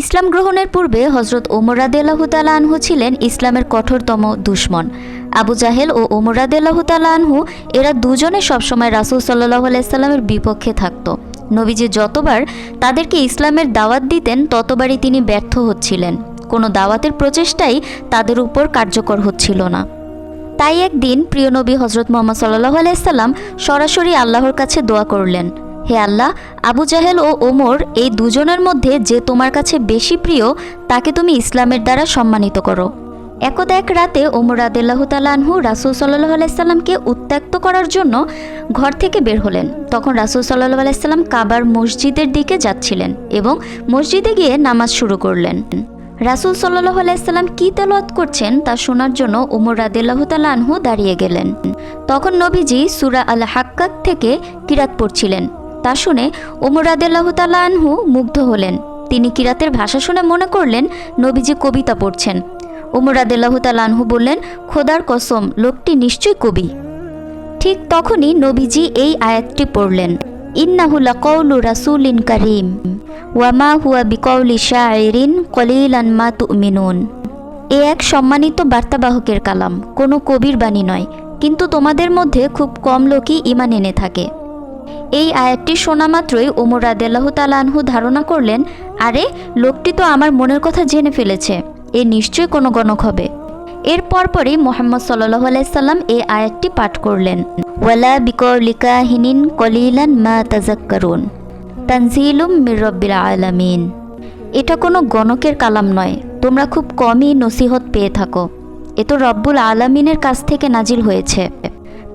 ইসলাম গ্রহণের পূর্বে হজরত ওমর রাদিয়াল্লাহু তাআলা আনহু ছিলেন ইসলামের কঠোরতম দুশ্মন। আবু জাহেল ও ওমর তাআলা আনহু, এরা দুজনে সবসময় রাসূল সাল্লাল্লাহু আলাইহি সাল্লামের বিপক্ষে থাকত। নবীজি যতবার তাদেরকে ইসলামের দাওয়াত দিতেন, ততবারই তিনি ব্যর্থ হচ্ছিলেন। কোনো দাওয়াতের প্রচেষ্টাই তাদের উপর কার্যকর হচ্ছিল না। তাই একদিন প্রিয় নবী হজরত মোহাম্মদ সাল্লাহ আলাইসাল্লাম সরাসরি আল্লাহর কাছে দোয়া করলেন। হে আল্লাহ, আবু জাহেল ও ওমর এই দুজনের মধ্যে যে তোমার কাছে বেশি প্রিয়, তাকে তুমি ইসলামের দ্বারা সম্মানিত করো। একদা এক রাতে ওমর আদেল্লাহ তালানহু রাসুল সাল্লাহ আলাইসাল্লামকে উত্ত্যক্ত করার জন্য ঘর থেকে বের হলেন। তখন রাসুল সাল্লাহ আলাইসাল্লাম কাবার মসজিদের দিকে যাচ্ছিলেন এবং মসজিদে গিয়ে নামাজ শুরু করলেন। রাসুল সাল্লাহ আলাইসাল্লাম কী তেলাওয়াত করছেন তা শোনার জন্য উমর রাদিল্লাহ আনহু দাঁড়িয়ে গেলেন। তখন নবীজি সুরা আল হাক্কাত থেকে কিরাত পড়ছিলেন। তা শুনে রাদিল্লাহ আনহু মুগ্ধ হলেন। তিনি কিরাতের ভাষা শুনে মনে করলেন, নবীজি কবিতা পড়ছেন। উমর রাদিল্লাহ আনহু বললেন, খোদার কসম, লোকটি নিশ্চয়ই কবি। ঠিক তখনই নবীজি এই আয়াতটি পড়লেন ইন্নাহুলা কৌলু রাসুলিন কারিম ওয়ামা হুয়া বিকৌলি শাহরিন কলিলান মা তুমিনুন। এ এক সম্মানিত বার্তাবাহকের কালাম, কোনো কবির বাণী নয়, কিন্তু তোমাদের মধ্যে খুব কম লোকই ইমান এনে থাকে। এই আয়াতটি শোনা মাত্রই ওমর রাদেলাহ তালানহু ধারণা করলেন, আরে, লোকটি তো আমার মনের কথা জেনে ফেলেছে, এ নিশ্চয়ই কোনো গণক হবে। এর পরপরই মোহাম্মদ সাল্লাহ আলাইসাল্লাম এই আয়াতটি পাঠ করলেন, ওয়ালা বিকলিকা হিনিন কলিলান মা তাজাক্কারুন তানজিলুম মির রব্বিল আলামিন। এটা কোনো গণকের কালাম নয়, তোমরা খুব কমই নসিহত পেয়ে থাকো। এ তো রব্বুল আলামিনের কাছ থেকে নাজিল হয়েছে।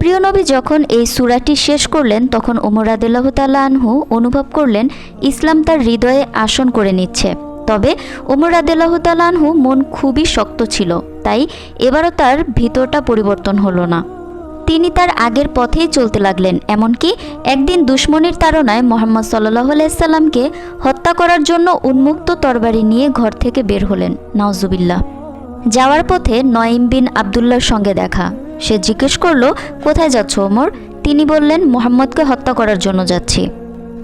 প্রিয় নবী যখন এই সুরাটি শেষ করলেন, তখন ওমর আদিল্লাহ আনহু অনুভব করলেন, ইসলাম তার হৃদয়ে আসন করে নিচ্ছে। তবে ওমর আদিল্লাহ আনহু মন খুবই শক্ত ছিল, তাই এবারও তার ভিতরটা পরিবর্তন হলো না। তিনি তার আগের পথেই চলতে লাগলেন, এমনকি একদিন দুশ্মনের তাড়নায় মোহাম্মদ সাল্লাহ আলাইসাল্লামকে হত্যা করার জন্য উন্মুক্ত তরবারি নিয়ে ঘর থেকে বের হলেন। নওজুবিল্লা যাওয়ার পথে নঈম বিন আবদুল্লার সঙ্গে দেখা। সে জিজ্ঞেস করল কোথায় যাচ্ছ ওমর? তিনি বললেন মোহাম্মদকে হত্যা করার জন্য যাচ্ছি।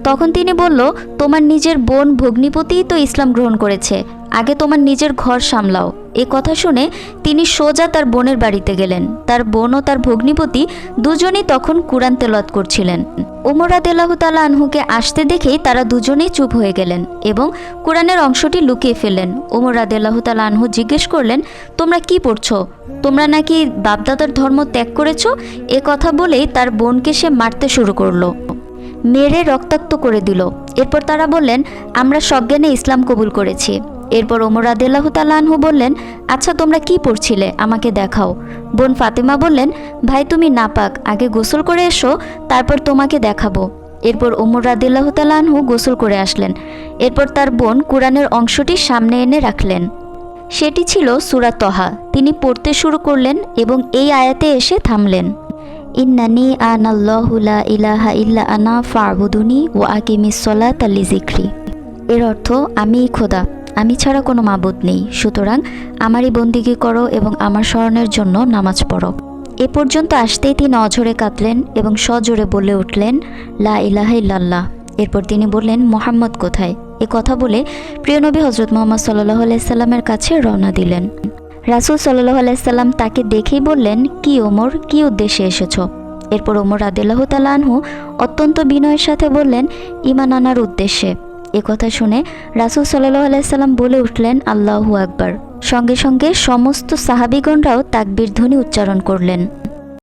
তখন তিনি বলল, তোমার নিজের বোন ভগ্নিপতিই তো ইসলাম গ্রহণ করেছে। আগে তোমার নিজের ঘর সামলাও। এ কথা শুনে তিনি সোজা তার বোনের বাড়িতে গেলেন। তার বোন ও তার ভগ্নিপতি দুজনেই তখন কুরআন তেলাত করছিলেন। ওমরা দেলাহু তালা আনহুকে আসতে দেখেই তারা দুজনেই চুপ হয়ে গেলেন এবং কোরআনের অংশটি লুকিয়ে ফেললেন। ওমর রাদেলাহ তালা আনহু জিজ্ঞেস করলেন, তোমরা কি পড়ছো? তোমরা নাকি বাপদাদার ধর্ম ত্যাগ করেছ? এ কথা বলেই তার বোনকে সে মারতে শুরু করল। মেরে রক্তাক্ত করে দিল। এরপর তারা বললেন, আমরা সজ্ঞানে ইসলাম কবুল করেছি। এরপর ওমর আদেলাহ তালানহু বললেন আচ্ছা তোমরা কি পড়ছিলে? আমাকে দেখাও। বোন ফাতেমা বললেন, ভাই, তুমি নাপাক। আগে গোসল করে এসো, তারপর তোমাকে দেখাবো। এরপর ওমর রাদিল্লাহ তালানহু গোসল করে আসলেন। এরপর তার বোন কোরআনের অংশটি সামনে এনে রাখলেন। সেটি ছিল সুরা তহা। তিনি পড়তে শুরু করলেন এবং এই আয়াতে এসে থামলেন। ইন্নানি আনাল্লাহুলা ইলাহা ইল্লা আনা ফারবুদুনি ও আকিমিস সলাত আলি জিক্রি এর অর্থ আমিই খোদা, আমি ছাড়া কোনো মাবুদ নেই। সুতরাং আমারই বন্দিগি করো এবং আমার স্মরণের জন্য নামাজ পড়ো। এ পর্যন্ত আসতেই তিনি অঝরে কাঁদলেন এবং সজোরে বলে উঠলেন, লা ইলাহা ইল্লাল্লাহ। এরপর তিনি বললেন, মোহাম্মদ কোথায়? এ কথা বলে প্রিয়নবী হজরত মোহাম্মদ সাল্লাহ আলাইসাল্লামের কাছে রওনা দিলেন। রাসুল সাল্লাহ আলাইসাল্লাম তাকে দেখেই বললেন, কি ওমর, কি উদ্দেশ্যে এসেছ? এরপর ওমর আদিল্লাহ তালানহু অত্যন্ত বিনয়ের সাথে বললেন ইমান আনার উদ্দেশ্যে। কথা শুনে রাসুল সাল্লাহ আলাইসাল্লাম বলে উঠলেন, আল্লাহু আকবর। সঙ্গে সঙ্গে সমস্ত সাহাবিগণরাও তাকবীর ধ্বনি উচ্চারণ করলেন।